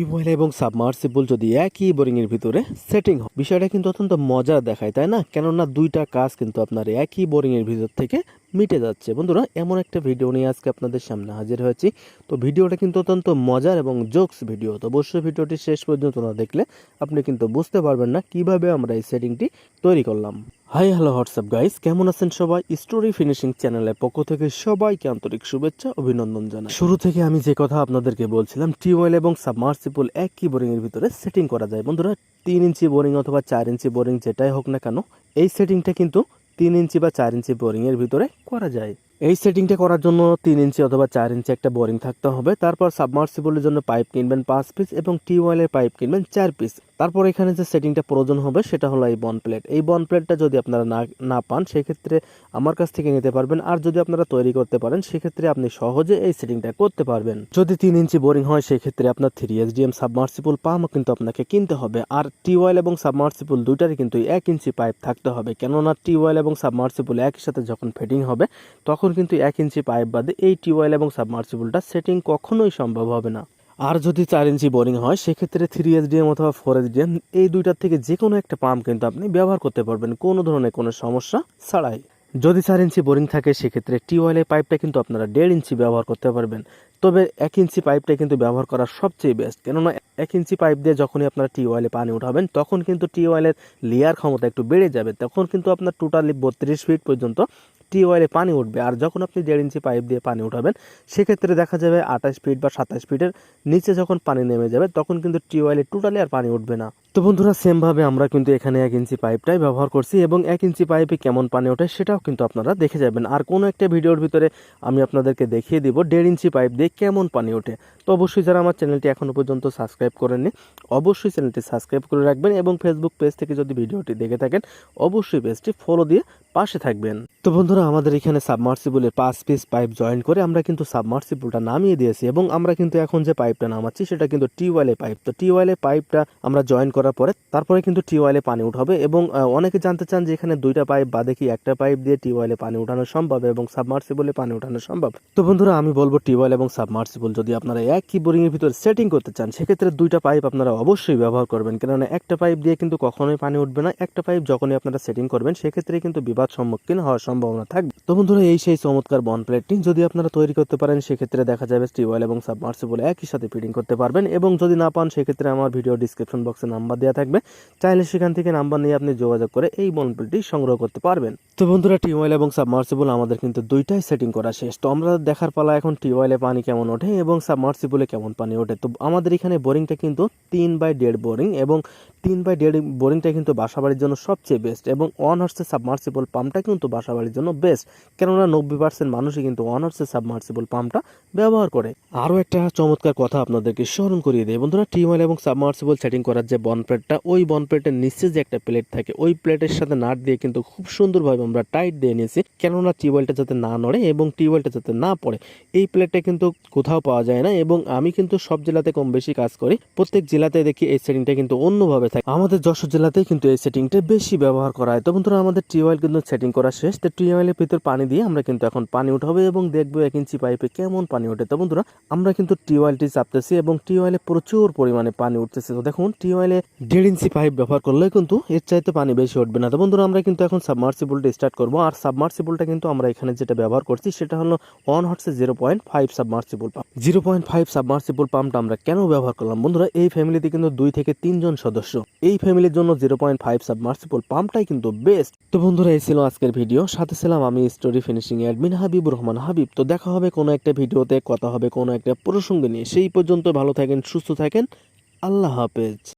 Tubewell এবং submersible যদি একই বোরিং এর ভিতরে সেটিং হয়, বিষয়টা কিন্তু অত্যন্ত মজার দেখায়, তাই না? কেননা দুইটা কাজ কিন্তু আপনার একই বোরিং এর ভিতর থেকে মিটে যাচ্ছে। বন্ধুরা, এমন একটা ভিডিও নিয়ে আজকে আপনাদের সামনে হাজির হয়েছি। তো ভিডিওটা কিন্তু অত্যন্ত মজার এবং জোকস ভিডিও তো অবশ্যই ভিডিওটি শেষ পর্যন্ত না দেখলে আপনি কিন্তু বুঝতে পারবেন না কীভাবে আমরা এই সেটিংটি তৈরি করলাম। হাই হ্যালো হোয়াটসঅ্যাপ গাইস কেমন আছেন সবাই? স্টোরি ফিনিশিং চ্যানেলের পক্ষ থেকে সবাইকে আন্তরিক শুভেচ্ছা, অভিনন্দন জানাই। শুরু থেকে আমি যে কথা আপনাদেরকে বলছিলাম টিউবওয়েল এবং সাবমার্সিবল একই বোরিংয়ের ভিতরে সেটিং করা যায়। বন্ধুরা, তিন ইঞ্চি বোরিং অথবা চার ইঞ্চি বোরিং যেটাই হোক না কেন, এই সেটিংটা কিন্তু তিন ইঞ্চি বা চার ইঞ্চি বোরিংয়ের ভিতরে করা যায়। এই সেটিংটা করার জন্য তিন ইঞ্চি অথবা চার ইঞ্চি একটা বোরিং থাকতে হবে। তারপর সাবমার্সিবলের জন্য পাইপ কিনবেন পাঁচ পিস এবং টিউবওয়েলের পাইপ কিনবেন চার পিস তারপর এখানে যে সেটিংটা প্রয়োজন হবে সেটা হলো এই বন প্লেট এই বন প্লেটটা যদি আপনারা না না পান, সেক্ষেত্রে আমার কাছ থেকে নিতে পারবেন। আর যদি আপনারা তৈরি করতে পারেন, সেক্ষেত্রে আপনি সহজে এই সেটিংটা করতে পারবেন। যদি তিন ইঞ্চি বোরিং হয়, সেক্ষেত্রে আপনার three S SDM submersible pump কিন্তু আপনাকে কিনতে হবে। আর টিউবওয়েল এবং সাবমার্সিবল দুইটারই কিন্তু এক ইঞ্চি পাইপ থাকতে হবে। কেননা টিউবওয়েল এবং সাবমার্সিবল একই সাথে যখন ফিটিং হবে, তখন কিন্তু এক ইঞ্চি পাইপ বাদে এই টিউবওয়েল এবং সাবমার্সিবলটা সেটিং কখনোই সম্ভব হবে না। আর যদি চার ইঞ্চি বোরিং হয়, সেক্ষেত্রে থ্রি এসডিএম অথবা ফোর এস ডিএম এই দুইটার থেকে যে কোনো একটা পাম্প কিন্তু আপনি ব্যবহার করতে পারবেন, কোনো ধরনের কোনো সমস্যা ছাড়াই। যদি চার ইঞ্চি বোরিং থাকে, সেক্ষেত্রে টিউবওয়েলের পাইপটা কিন্তু আপনারা দেড় ইঞ্চি ব্যবহার করতে পারবেন। তবে এক ইঞ্চি পাইপটা কিন্তু ব্যবহার করা সবচেয়ে বেস্ট কেননা এক ইঞ্চি পাইপ দিয়ে যখনই আপনারা টিউবওয়েলে পানি উঠাবেন, তখন কিন্তু টিউবওয়েলের লেয়ার ক্ষমতা একটু বেড়ে যাবে। তখন কিন্তু আপনার টোটালি বত্রিশ ফিট পর্যন্ত টিউবওয়েলে পানি উঠবে। আর যখন আপনি দেড় ইঞ্চি পাইপ দিয়ে পানি উঠাবেন, সেক্ষেত্রে দেখা যাবে আঠাশ ফিট বা সাতাশ ফিটের নিচে যখন পানি নেমে যাবে, তখন কিন্তু টিউবওয়েলে টোটালি আর পানি উঠবে না। তো বন্ধুরা সেমভাবে আমরা কিন্তু এখানে এক ইঞ্চি পাইপটাই ব্যবহার করছি এবং এক ইঞ্চি পাইপে কেমন পানি ওঠে সেটাও কিন্তু আপনারা দেখে যাবেন। আর কোনো একটা ভিডিওর ভিতরে আমি আপনাদেরকে দেখিয়ে দিব, দেড় ইঞ্চি পাইপ দিয়ে কেমন পানি ওঠে? তো অবশ্যই যারা আমার চ্যানেলটি এখনও পর্যন্ত সাবস্ক্রাইব করেননি, অবশ্যই চ্যানেলটি সাবস্ক্রাইব করে রাখবেন এবং ফেসবুক পেজ থেকে যদি ভিডিওটি দেখে থাকেন, অবশ্যই পেজটি ফলো দিয়ে পাশে থাকবেন। তো বন্ধুরা, আমাদের এখানে সাবমার্সিবলের পাঁচ পিস পাইপ জয়েন করে আমরা কিন্তু সাবমার্সিবলটা নামিয়ে দিয়েছি এবং আমরা কিন্তু এখন যে পাইপটা নামাচ্ছি, সেটা কিন্তু টিউবওয়েলের পাইপ তো টিউবওয়েলের পাইপটা আমরা জয়েন করার পরে তারপরে কিন্তু টিউবওয়েলে পানি উঠাবে এবং অনেকে জানতে চান যে এখানে দুইটা পাইপ বা দেখি একটা পাইপ দিয়ে টিউবওয়েলে পানি উঠানো সম্ভব এবং সাবমার্সিবলে পানি উঠানো সম্ভব? তো বন্ধুরা, আমি বলব টিউবওয়েল এবং সাবমার্সিবল যদি আপনারা একই বোরিংয়ের ভিতরে সেটিং করতে চান, সেক্ষেত্রে দুইটা পাইপ আপনারা অবশ্যই ব্যবহার করবেন। কেননা একটা পাইপ দিয়ে কিন্তু কখনোই পানি উঠবে না। একটা পাইপ যখনই আপনারা সেটিং করবেন, সেক্ষেত্রে কিন্তু বিবাদ সম্মুখীন হওয়ার সম্ভাবনা থাকবে। তো বন্ধুরা, এই সেই চমৎকার বন প্লেটটি যদি আপনারা তৈরি করতে পারেন, সেক্ষেত্রে দেখা যাবে টিউবওয়েল এবং সাবমার্সিবল একই সাথে ফিটিং করতে পারবেন। এবং যদি না পান, সেক্ষেত্রে আমার ভিডিও ডিসক্রিপশন বক্সে নাম্বার দেওয়া থাকবে। চাইলে সেখান থেকে নাম্বার নিয়ে আপনি যোগাযোগ করে এই বন প্লেটটি সংগ্রহ করতে পারবেন। তো বন্ধুরা টিউবওয়েল এবং সাবমার্সিবল আমাদের কিন্তু দুইটাই সেটিং করা শেষ। তো আমরা দেখার পালা এখন টিউবওয়েলে পানি কেমন ওঠে এবং সাবমার্সিবলে কেমন পানি ওঠে? তো আমাদের এখানে বোরিংটা কিন্তু তিন বাই দেড় বোরিং এবং তিন বাই দেড় বোরিংটা কিন্তু বাসাবাড়ির জন্য সবচেয়ে বেস্ট এবং ওয়ান হর্সের সাবমার্সিবল পাম্পটা কিন্তু বাসাবাড়ির জন্য বেস্ট কেননা নব্বই পার্সেন্ট মানুষই কিন্তু ওয়ান হর্সের সাবমার্সিবল পাম্পটা ব্যবহার করে। আরও একটা চমৎকার কথা আপনাদেরকে স্মরণ করিয়ে দেয় বন্ধুরা টিউবওয়েল এবং সাবমার্সিবল সেটিং করার যে বন প্লেটটা ওই বন প্লেটের নিচে যে একটা প্লেট থাকে, ওই প্লেটের সাথে নাট দিয়ে কিন্তু খুব সুন্দরভাবে আমরা টাইট দিয়ে নিয়েছি। কেননা টিউবওয়েলটা যাতে না নড়ে এবং টিউবওয়েলটা যাতে না পড়ে, এই প্লেটটা কিন্তু কোথাও পাওয়া যায় না এবং আমি কিন্তু সব জেলাতে কম বেশি কাজ করি। প্রত্যেক জেলাতে দেখি এই সেটিংটা কিন্তু অন্যভাবে থাকে। আমাদের যশোর জেলাতেই কিন্তু এই সেটিংটা বেশি ব্যবহার করা হয়। তো বন্ধুরা, আমাদের টিউবওয়েল কিন্তু সেটিং করা শেষ। তো টিউবওয়েলের ভিতর পানি দিয়ে আমরা কিন্তু এখন পানি উঠাবো এবং দেখব এক ইঞ্চি পাইপে কেমন পানি ওঠে। তো বন্ধুরা, আমরা কিন্তু টিউবওয়েলটি চাপতেছি এবং টিউবওয়েলে প্রচুর পরিমাণে পানি উঠতেছে। তো দেখুন টিউবওয়েলে দেড় ইঞ্চি পাইপ ব্যবহার করলে কিন্তু এর চাইতে পানি বেশি উঠবে না। তো বন্ধুরা, আমরা কিন্তু এখন সাবমার্সিবলটা স্টার্ট করব। আর সাবমার্সিবলটা কিন্তু আমরা এখানে যেটা ব্যবহার করছি, সেটা হলো one হর্সের zero point five submersible pump zero point five submersible পাম্পটা আমরা কেন ব্যবহার করলাম? বন্ধুরা, এই ফ্যামিলিতে কিন্তু দুই থেকে তিনজন সদস্য। এই ফ্যামিলির জন্য জিরো পয়েন্ট ফাইভ সাবমার্সিবল পাম্পটাই কিন্তু বেস্ট তো বন্ধুরা, এই ছিল আজকের ভিডিও সাথে ছিলাম আমি story finishing admin Habibur Rahman Habib. তো দেখা হবে কোনো একটা ভিডিওতে কথা হবে কোনো একটা প্রসঙ্গ নিয়ে। সেই পর্যন্ত ভালো থাকেন, সুস্থ থাকেন। আল্লাহ হাফেজ।